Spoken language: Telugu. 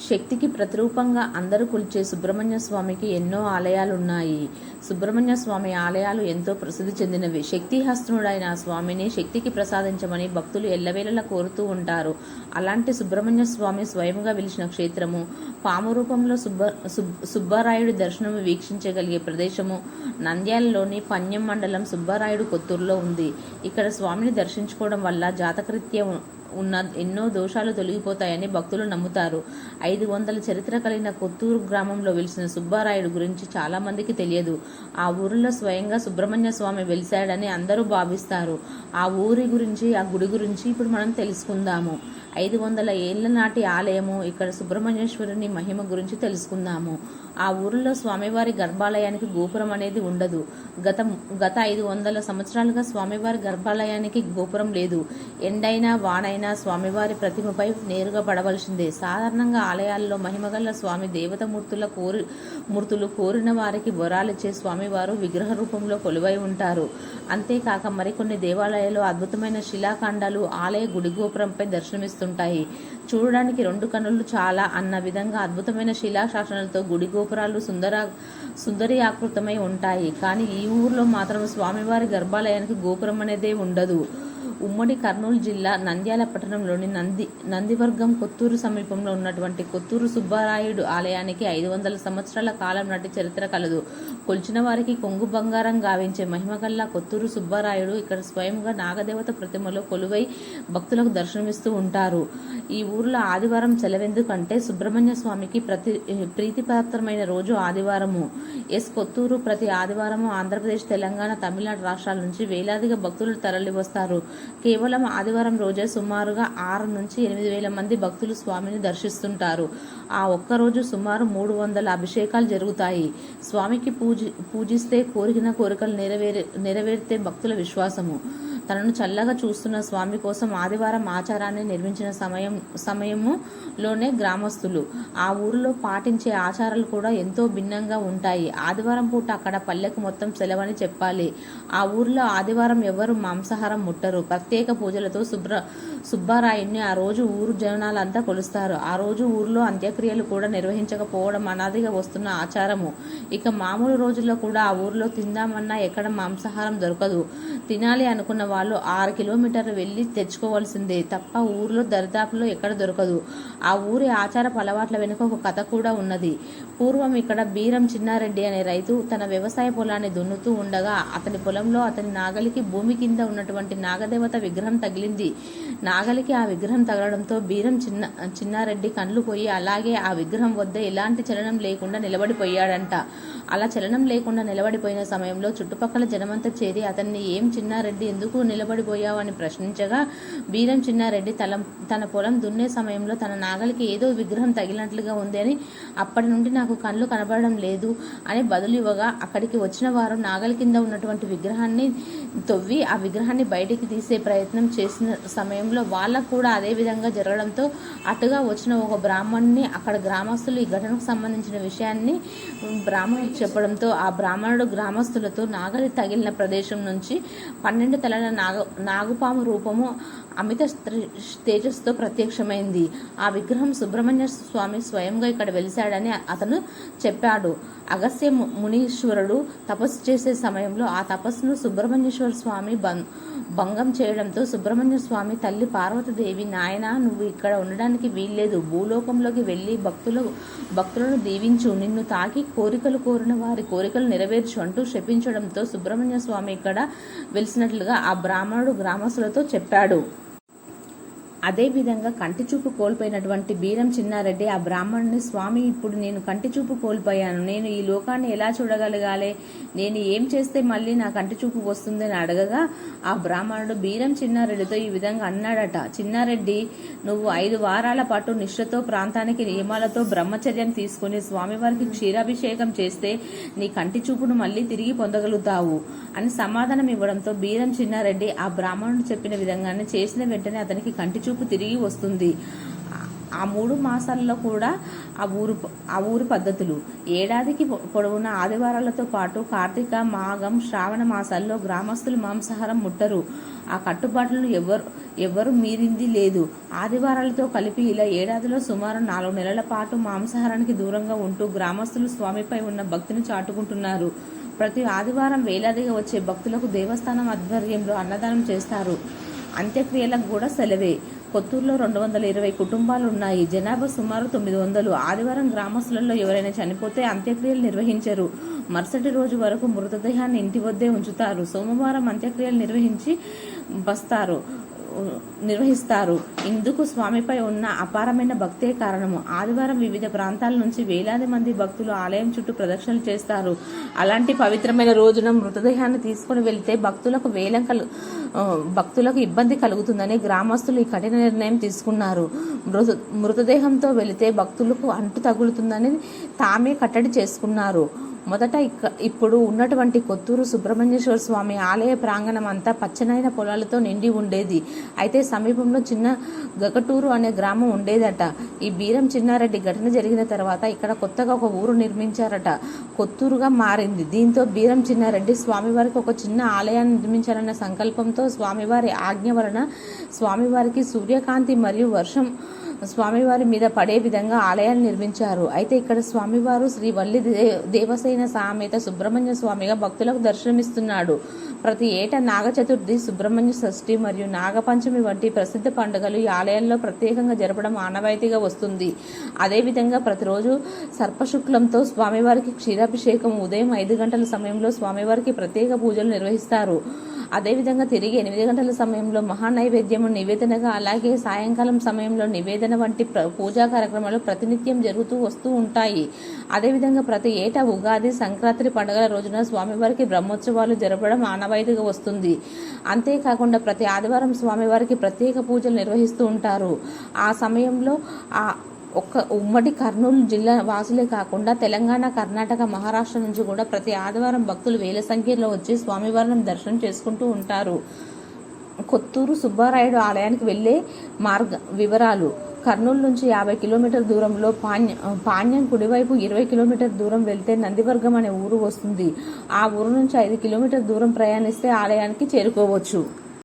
శక్తికి ప్రతిరూపంగా అందరూ కొలిచే సుబ్రహ్మణ్య స్వామికి ఎన్నో ఆలయాలున్నాయి. సుబ్రహ్మణ్య స్వామి ఆలయాలు ఎంతో ప్రసిద్ధి చెందినవి. శక్తిహస్తుడైన స్వామిని శక్తికి ప్రసాదించమని భక్తులు ఎల్లవేళలా కోరుతూ ఉంటారు. అలాంటి సుబ్రహ్మణ్య స్వామి స్వయంగా వెలిసిన క్షేత్రము పాము రూపంలో సుబ్బ సుబ్- సుబ్బారాయుడు దర్శనము వీక్షించగలిగే ప్రదేశము నంద్యాలలోని పన్యం మండలం సుబ్బారాయుడు కొత్తూరులో ఉంది. ఇక్కడ స్వామిని దర్శించుకోవడం వల్ల జాతకృత్యం ఉన్న ఎన్నో దోషాలు తొలగిపోతాయని భక్తులు నమ్ముతారు. ఐదు వందల చరిత్ర కలిగిన కొత్తూరు గ్రామంలో వెలిసిన సుబ్బారాయుడు గురించి చాలామందికి తెలియదు. ఆ ఊరిలో స్వయంగా సుబ్రహ్మణ్య స్వామి వెలిశాడని అందరూ భావిస్తారు. ఆ ఊరి గురించి ఆ గుడి గురించి ఇప్పుడు మనం తెలుసుకుందాము. ఐదు వందల ఏళ్ళ నాటి ఆలయము ఇక్కడ సుబ్రహ్మణ్యేశ్వరుని మహిమ గురించి తెలుసుకుందాము. ఆ ఊరిలో స్వామివారి గర్భాలయానికి గోపురం అనేది ఉండదు. గత గత ఐదు వందల సంవత్సరాలుగా స్వామివారి గర్భాలయానికి గోపురం లేదు. ఎండైనా వానైనా స్వామివారి ప్రతిమపై నేరుగా పడవలసిందే. సాధారణంగా ఆలయాల్లో మహిమగల స్వామి దేవతమూర్తుల కోరి మూర్తులు కోరిన వారికి వరాలిచ్చే స్వామివారు విగ్రహ రూపంలో కొలువై ఉంటారు. అంతేకాక మరికొన్ని దేవాలయాలు అద్భుతమైన శిలాఖండాలు ఆలయ గుడి గోపురంపై దర్శనమిస్తుంటాయి. చూడడానికి రెండు కనులు చాలా అన్న విధంగా అద్భుతమైన శిలాశాసనాలతో గుడి గోపురాలు సుందర సుందరి ఆకృతమై ఉంటాయి. కానీ ఈ ఊర్లో మాత్రం స్వామివారి గర్భాలయానికి గోపురం అనేదే ఉండదు. ఉమ్మడి కర్నూలు జిల్లా నంద్యాల పట్టణంలోని నంది నందివర్గం కొత్తూరు సమీపంలో ఉన్నటువంటి కొత్తూరు సుబ్బారాయుడు ఆలయానికి ఐదు వందల సంవత్సరాల కాలం నాటి చరిత్ర కలదు. కొలిచిన వారికి కొంగు బంగారం గావించే మహిమగల్లా కొత్తూరు సుబ్బారాయుడు ఇక్కడ స్వయంగా నాగదేవత ప్రతిమలో కొలువై భక్తులకు దర్శనమిస్తూ ఉంటారు. ఈ ఊర్లో ఆదివారం సెలవెందుకంటే సుబ్రహ్మణ్య స్వామికి ప్రతి ప్రీతిపాత్రమైన రోజు ఆదివారము. ఎస్ కొత్తూరు ప్రతి ఆదివారము ఆంధ్రప్రదేశ్ తెలంగాణ తమిళనాడు రాష్ట్రాల నుంచి వేలాదిగా భక్తులు తరలి వస్తారు కేవలం ఆదివారం రోజే సుమారుగా ఆరు నుంచి ఎనిమిది వేల మంది భక్తులు స్వామిని దర్శిస్తుంటారు. ఆ ఒక్క రోజు సుమారు మూడు వందల అభిషేకాలు జరుగుతాయి. స్వామికి పూజి పూజిస్తే కోరిన కోరికలు నెరవేరే నెరవేరితే భక్తుల విశ్వాసము. తనను చల్లగా చూస్తున్న స్వామి కోసం ఆదివారం ఆచారాన్ని నిర్మించిన సమయం సమయములోనే గ్రామస్తులు. ఆ ఊరిలో పాటించే ఆచారాలు కూడా ఎంతో భిన్నంగా ఉంటాయి. ఆదివారం పూట అక్కడ పల్లెకు మొత్తం సెలవని చెప్పాలి. ఆ ఊరిలో ఆదివారం ఎవరు మాంసాహారం ముట్టరు. ప్రత్యేక పూజలతో శుభ్ర సుబ్బారాయుడిని ఆ రోజు ఊరు జనాలంతా కొలుస్తారు. ఆ రోజు ఊరిలో అంత్యక్రియలు కూడా నిర్వహించకపోవడం అనాదిగా వస్తున్న ఆచారము. ఇక మామూలు రోజుల్లో కూడా ఆ ఊరిలో తిందామన్నా ఎక్కడ మాంసాహారం దొరకదు. తినాలి అనుకున్న వాళ్ళు ఆరు కిలోమీటర్లు వెళ్ళి తెచ్చుకోవాల్సిందే తప్ప ఊరిలో దరిదాపులో ఎక్కడ దొరకదు. ఆ ఊరి ఆచారపు అలవాట్ల వెనుక ఒక కథ కూడా ఉన్నది. పూర్వం ఇక్కడ బీరం చిన్నారెడ్డి అనే రైతు తన వ్యవసాయ పొలాన్ని దున్నుతూ ఉండగా అతని పొలంలో అతని నాగలికి భూమి కింద ఉన్నటువంటి నాగదేవత విగ్రహం తగిలింది. నాగలికి ఆ విగ్రహం తగలడంతో బీరం చిన్న చిన్నారెడ్డి కళ్ళు పోయి అలాగే ఆ విగ్రహం వద్ద ఎలాంటి చలనం లేకుండా నిలబడిపోయాడంట. అలా చలనం లేకుండా నిలబడిపోయిన సమయంలో చుట్టుపక్కల జనమంతా చేరి అతన్ని ఏం చిన్నారెడ్డి ఎందుకు నిలబడిపోయావని ప్రశ్నించగా వీరం చిన్నారెడ్డి తల తన పొలం దున్నే సమయంలో తన నాగలికి ఏదో విగ్రహం తగిలినట్లుగా ఉంది అని అప్పటి నుండి నాకు కళ్ళు కనబడడం లేదు అని బదులు ఇవ్వగా అక్కడికి వచ్చిన వారు నాగలి కింద ఉన్నటువంటి విగ్రహాన్ని తొవ్వి ఆ విగ్రహాన్ని బయటికి తీసే ప్రయత్నం చేసిన సమయంలో వాళ్ళకు కూడా అదే విధంగా జరగడంతో అటుగా వచ్చిన ఒక బ్రాహ్మణుని అక్కడ గ్రామస్తులు ఈ ఘటనకు సంబంధించిన విషయాన్ని బ్రాహ్మణుడికి చెప్పడంతో ఆ బ్రాహ్మణుడు గ్రామస్తులతో నాగలి తగిలిన ప్రదేశం నుంచి పన్నెండు తలల నాగ నాగుపాము రూపము అమిత తేజస్సుతో ప్రత్యక్షమైంది. ఆ విగ్రహం సుబ్రహ్మణ్య స్వామి స్వయంగా ఇక్కడ వెలిశాడని అతను చెప్పాడు. అగస్త్య ము- మునీశ్వరుడు తపస్సు చేసే సమయంలో ఆ తపస్సును సుబ్రహ్మణ్యేశ్వర స్వామి బం భంగం చేయడంతో సుబ్రహ్మణ్య స్వామి తల్లి పార్వతీదేవి నాయన నువ్వు ఇక్కడ ఉండడానికి వీల్లేదు. భూలోకంలోకి వెళ్ళి భక్తులు భక్తులను దీవించు. నిన్ను తాకి కోరికలు కోరిన వారి కోరికలు నెరవేర్చు అంటూ శపించడంతో సుబ్రహ్మణ్య స్వామి ఇక్కడ వెలిసినట్లుగా ఆ బ్రాహ్మణుడు గ్రామస్తులతో చెప్పాడు. అదేవిధంగా కంటి చూపు కోల్పోయినటువంటి బీరం చిన్నారెడ్డి ఆ బ్రాహ్మణుని స్వామి ఇప్పుడు నేను కంటి చూపు కోల్పోయాను. నేను ఈ లోకాన్ని ఎలా చూడగలగాలి? నేను ఏం చేస్తే మళ్ళీ నా కంటి చూపు వస్తుందని అడగగా ఆ బ్రాహ్మణుడు బీరం చిన్నారెడ్డితో ఈ విధంగా అన్నాడట. చిన్నారెడ్డి నువ్వు ఐదు వారాల పాటు నిష్ఠతో ప్రాంతానికి నియమాలతో బ్రహ్మచర్యం తీసుకుని స్వామివారికి క్షీరాభిషేకం చేస్తే నీ కంటి చూపును మళ్ళీ తిరిగి పొందగలుగుతావు అని సమాధానం ఇవ్వడంతో బీరం చిన్నారెడ్డి ఆ బ్రాహ్మణుడు చెప్పిన విధంగానే చేసిన వెంటనే అతనికి కంటి చూపు తిరిగి వస్తుంది. ఆ మూడు మాసాల్లో కూడా ఆ ఊరు ఆ ఊరు పద్ధతులు. ఏడాదికి పొడవున పొడవునా ఆదివారాలతో పాటు కార్తీక మాఘం శ్రావణ మాసాల్లో గ్రామస్తులు మాంసాహారం ముట్టరు. ఆ కట్టుబాట్లను ఎవరు ఎవరు మీరింది లేదు. ఆదివారాలతో కలిపి ఇలా ఏడాదిలో సుమారు నాలుగు నెలల పాటు మాంసాహారానికి దూరంగా ఉంటూ గ్రామస్తులు స్వామిపై ఉన్న భక్తిని చాటుకుంటున్నారు. ప్రతి ఆదివారం వేలాదిగా వచ్చే భక్తులకు దేవస్థానం ఆధ్వర్యంలో అన్నదానం చేస్తారు. అంత్యక్రియలకు కూడా సెలవే. కొత్తూరులో రెండు వందల ఇరవై కుటుంబాలు ఉన్నాయి జనాభా సుమారు తొమ్మిది వందలు. ఆదివారం గ్రామస్తులలో ఎవరైనా చనిపోతే అంత్యక్రియలు నిర్వహించరు. మరుసటి రోజు వరకు మృతదేహాన్ని ఇంటి వద్దే ఉంచుతారు. సోమవారం అంత్యక్రియలు నిర్వహించి వస్తారు నిర్వహిస్తారు. ఇందుకు స్వామిపై ఉన్న అపారమైన భక్తే కారణము. ఆదివారం వివిధ ప్రాంతాల నుంచి వేలాది మంది భక్తులు ఆలయం చుట్టూ ప్రదక్షిణలు చేస్తారు. అలాంటి పవిత్రమైన రోజున మృతదేహాన్ని తీసుకుని వెళ్తే భక్తులకు వేలం కలు భక్తులకు ఇబ్బంది కలుగుతుందని గ్రామస్తులు ఈ కఠిన నిర్ణయం తీసుకున్నారు. మృత మృతదేహంతో వెళితే భక్తులకు అంటు తగులుతుందని తామే కట్టడి చేసుకున్నారు. మొదట ఇక్క ఇప్పుడు ఉన్నటువంటి కొత్తూరు సుబ్రహ్మణ్యేశ్వర స్వామి ఆలయ ప్రాంగణం అంతా పచ్చనైన పొలాలతో నిండి ఉండేది. అయితే సమీపంలో చిన్న గగటూరు అనే గ్రామం ఉండేదట. ఈ బీరం చిన్నారెడ్డి ఘటన జరిగిన తర్వాత ఇక్కడ కొత్తగా ఒక ఊరు నిర్మించారట. కొత్తూరుగా మారింది. దీంతో బీరం చిన్నారెడ్డి స్వామివారికి ఒక చిన్న ఆలయాన్ని నిర్మించాలన్న సంకల్పంతో స్వామివారి ఆజ్ఞ వలన స్వామివారికి సూర్యకాంతి మరియు వర్షం స్వామివారి మీద పడే విధంగా ఆలయాన్ని నిర్మించారు. అయితే ఇక్కడ స్వామివారు శ్రీ వల్లి దేవసేన సామేత సుబ్రహ్మణ్య స్వామిగా భక్తులకు దర్శనమిస్తున్నాడు. ప్రతి ఏటా నాగ చతుర్థి సుబ్రహ్మణ్య షష్ఠి మరియు నాగపంచమి వంటి ప్రసిద్ధ పండుగలు ఈ ఆలయంలో ప్రత్యేకంగా జరపడం ఆనవాయితీగా వస్తుంది. అదేవిధంగా ప్రతిరోజు సర్పశుక్లంతో స్వామివారికి క్షీరాభిషేకం ఉదయం ఐదు గంటల సమయంలో స్వామివారికి ప్రత్యేక పూజలు నిర్వహిస్తారు. అదేవిధంగా తిరిగి ఎనిమిది గంటల సమయంలో మహానైవేద్యము నివేదనగా అలాగే సాయంకాలం సమయంలో నివేదన వంటి ప్ర- పూజా కార్యక్రమాలు ప్రతినిత్యం జరుగుతూ వస్తూ ఉంటాయి. అదేవిధంగా ప్రతి ఏటా ఉగాది సంక్రాంతి పండుగల రోజున స్వామివారికి బ్రహ్మోత్సవాలు జరపడం ఆనవాయితీగా వస్తుంది. అంతేకాకుండా ప్రతి ఆదివారం స్వామివారికి ప్రత్యేక పూజలు నిర్వహిస్తూ ఉంటారు. ఆ సమయంలో ఆ ఒక్క ఉమ్మడి కర్నూలు జిల్లా వాసులే కాకుండా తెలంగాణ కర్ణాటక మహారాష్ట్ర నుంచి కూడా ప్రతి ఆదివారం భక్తులు వేల సంఖ్యలో వచ్చి స్వామివారిని దర్శనం చేసుకుంటూ ఉంటారు. కొత్తూరు సుబ్బారాయుడు ఆలయానికి వెళ్ళే మార్గ వివరాలు. కర్నూలు నుంచి యాభై కిలోమీటర్ దూరంలో పాణ్య పాణ్యం కుడివైపు ఇరవై కిలోమీటర్ దూరం వెళ్తే నందివర్గం అనే ఊరు వస్తుంది. ఆ ఊరు నుంచి ఐదు కిలోమీటర్ దూరం ప్రయాణిస్తే ఆలయానికి చేరుకోవచ్చు.